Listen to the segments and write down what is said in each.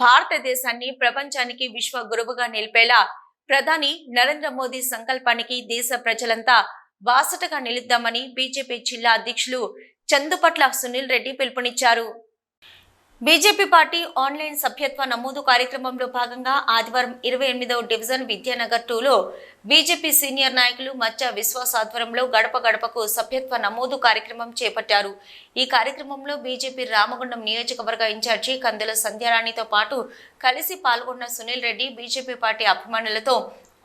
భారతదేశాన్ని ప్రపంచానికి విశ్వ గురువుగా నిలిపేలా ప్రధాని నరేంద్ర మోదీ సంకల్పానికి దేశ ప్రజలంతా బాసటగా నిలుద్దామని బీజేపీ జిల్లా అధ్యక్షులు చందుపట్ల సునీల్ రెడ్డి పిలుపునిచ్చారు. బీజేపీ పార్టీ ఆన్లైన్ సభ్యత్వ నమోదు కార్యక్రమంలో భాగంగా ఆదివారం ఇరవై ఎనిమిదవ డివిజన్ విద్యానగర్ టూలో బీజేపీ సీనియర్ నాయకులు మచ్చ విశ్వాస్ ఆధ్వర్యంలో గడప గడపకు సభ్యత్వ నమోదు కార్యక్రమం చేపట్టారు. ఈ కార్యక్రమంలో బీజేపీ రామగుండం నియోజకవర్గ ఇన్ఛార్జి కందుల సంధ్యారాణితో పాటు కలిసి పాల్గొన్న సునీల్ రెడ్డి బీజేపీ పార్టీ అభిమానులతో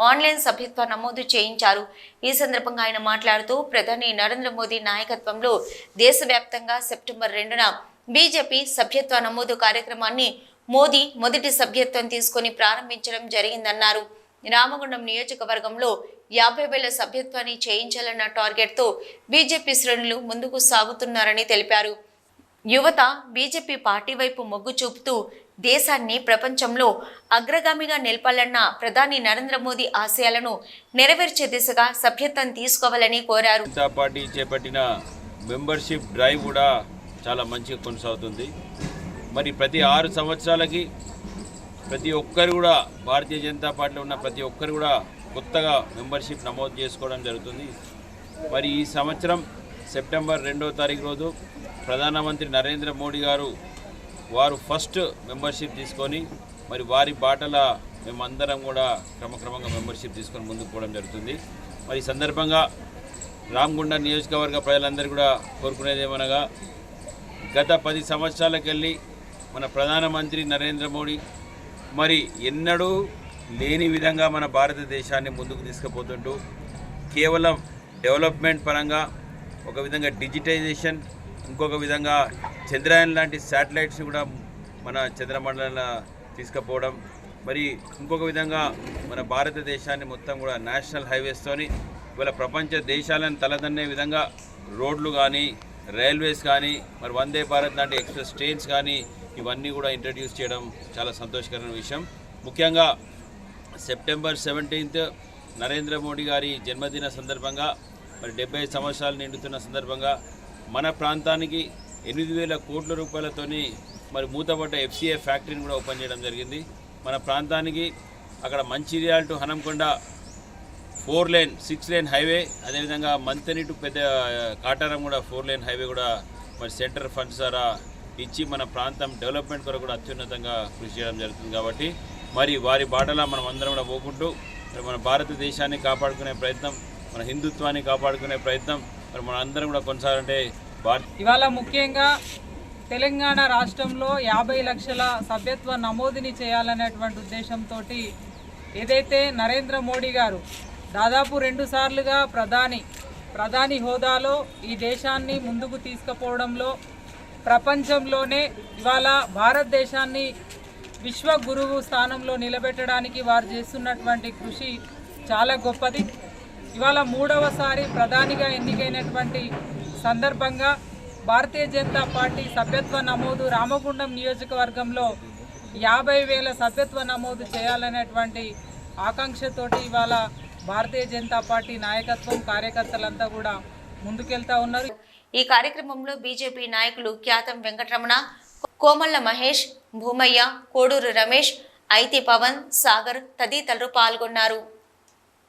ఆన్లైన్ సభ్యత్వ నమోదు చేయించారు. ఈ సందర్భంగా ఆయన మాట్లాడుతూ ప్రధాని నరేంద్ర మోదీ నాయకత్వంలో దేశవ్యాప్తంగా సెప్టెంబర్ రెండున బీజేపీ సభ్యత్వ నమోదు కార్యక్రమాన్ని మోదీ మొదటి సభ్యత్వం తీసుకొని ప్రారంభించడం జరిగిందన్నారు. రామగుండం నియోజకవర్గంలో యాభై వేల సభ్యత్వాన్ని చేయించాలన్న టార్గెట్తో బీజేపీ శ్రేణులు ముందుకు సాగుతున్నారని తెలిపారు. యువత బీజేపీ పార్టీ వైపు మొగ్గు చూపుతూ దేశాన్ని ప్రపంచంలో అగ్రగామిగా నిలపాలన్న ప్రధాని నరేంద్ర మోదీ ఆశయాలను నెరవేర్చే దిశగా సభ్యత్వం తీసుకోవాలని కోరారు. పార్టీ చేపట్టిన మెంబర్షిప్ డ్రైవ్ కూడా చాలా మంచిగా కొనసాగుతుంది. మరి ప్రతి ఆరు సంవత్సరాలకి ప్రతి ఒక్కరు కూడా భారతీయ జనతా పార్టీలో ఉన్న ప్రతి ఒక్కరు కూడా కొత్తగా మెంబర్షిప్ నమోదు చేసుకోవడం జరుగుతుంది. మరి ఈ సంవత్సరం సెప్టెంబర్ రెండవ తారీఖు రోజు ప్రధానమంత్రి నరేంద్ర మోడీ గారు వారు ఫస్ట్ మెంబర్షిప్ తీసుకొని మరి వారి బాటల మేమందరం కూడా క్రమక్రమంగా మెంబర్షిప్ తీసుకొని ముందుకు పోవడం జరుగుతుంది. మరి ఈ సందర్భంగా రామగుండ నియోజకవర్గ ప్రజలందరూ కూడా కోరుకునేది ఏమనగా గత పది సంవత్సరాలకెళ్ళి మన ప్రధానమంత్రి నరేంద్ర మోడీ మరి ఎన్నడూ లేని విధంగా మన భారతదేశాన్ని ముందుకు తీసుకుపోతుంటూ కేవలం డెవలప్మెంట్ పరంగా ఒక విధంగా డిజిటైజేషన్ ఇంకొక విధంగా చంద్రయాన్ లాంటి శాటిలైట్స్ కూడా మన చంద్రమండలంలో తీసుకుపోవడం మరి ఇంకొక విధంగా మన భారతదేశాన్ని మొత్తం కూడా నేషనల్ హైవేస్తోని ఇవాళ ప్రపంచ దేశాలను తలదన్నే విధంగా రోడ్లు కానీ రైల్వేస్ కానీ మరి వందే భారత్ లాంటి ఎక్స్ప్రెస్ ట్రైన్స్ కానీ ఇవన్నీ కూడా ఇంట్రడ్యూస్ చేయడం చాలా సంతోషకరమైన విషయం. ముఖ్యంగా సెప్టెంబర్ సెవెంటీన్త్ నరేంద్ర మోడీ గారి జన్మదిన సందర్భంగా మరి డెబ్బై సంవత్సరాలు నిండుతున్న సందర్భంగా మన ప్రాంతానికి ఎనిమిది వేల కోట్ల రూపాయలతోని మరి మూతపడ్డ ఎఫ్సీఏ ఫ్యాక్టరీని కూడా ఓపెన్ చేయడం జరిగింది. మన ప్రాంతానికి అక్కడ Mancherial to Hanamkonda four lane six lane highway అదేవిధంగా మంతని టు పెద్ద కాటారం కూడా ఫోర్ లేన్ హైవే కూడా మరి సెంటర్ ఫండ్స్ ద్వారా ఇచ్చి మన ప్రాంతం డెవలప్మెంట్ కొరకు కూడా అత్యున్నతంగా కృషి చేయడం జరుగుతుంది కాబట్టి మరి వారి బాటలా మనం అందరం కూడా పోకుంటూ మరి మన భారతదేశాన్ని కాపాడుకునే ప్రయత్నం మన హిందుత్వాన్ని కాపాడుకునే ప్రయత్నం మరి మన అందరం కూడా కొనసాగాలంటే ఇవాళ ముఖ్యంగా తెలంగాణ రాష్ట్రంలో యాభై లక్షల సభ్యత్వ నమోదుని చేయాలనేటువంటి ఉద్దేశంతో ఏదైతే నరేంద్ర మోడీ గారు దాదాపు రెండు సార్లుగా ప్రధాని ప్రధాని హోదాలో ఈ దేశాన్ని ముందుకు తీసుకుపోవడంలో ప్రపంచంలోనే ఇవాళ భారతదేశాన్ని విశ్వ గురువు స్థానంలో నిలబెట్టడానికి వారు చేస్తున్నటువంటి కృషి చాలా గొప్పది. ఇవాళ మూడవసారి ప్రధానిగా ఎన్నికైనటువంటి సందర్భంగా భారతీయ జనతా పార్టీ సభ్యత్వ నమోదు రామగుండం నియోజకవర్గంలో యాభై వేల సభ్యత్వ నమోదు చేయాలనేటువంటి ఆకాంక్షతోటి ఇవాళ భారతీయ జనతా పార్టీ నాయకత్వం కార్యకర్తలంతా కూడా ముందుకెళ్తా ఉన్నారు. ఈ కార్యక్రమంలో బీజేపీ నాయకులు ఖ్యాతం వెంకటరమణ కోమల్ల మహేష్ భూమయ్య కోడూరు రమేష్ ఐతి పవన్ సాగర్ తదితరులు పాల్గొన్నారు.